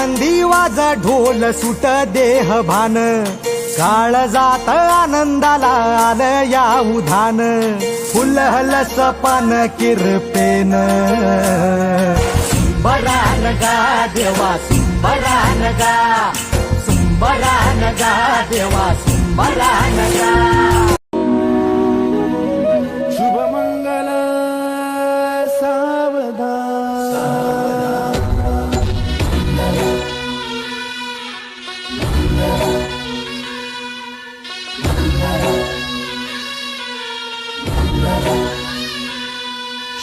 मंदी वाजा ढोल सुट देह भान. काळ जात आनंदाला आल या उधान. फुलहल सपान किरपेन. सुंबरान गा देवा सुंबरान गा. सुंबरान गा देवा सुंबरान गा.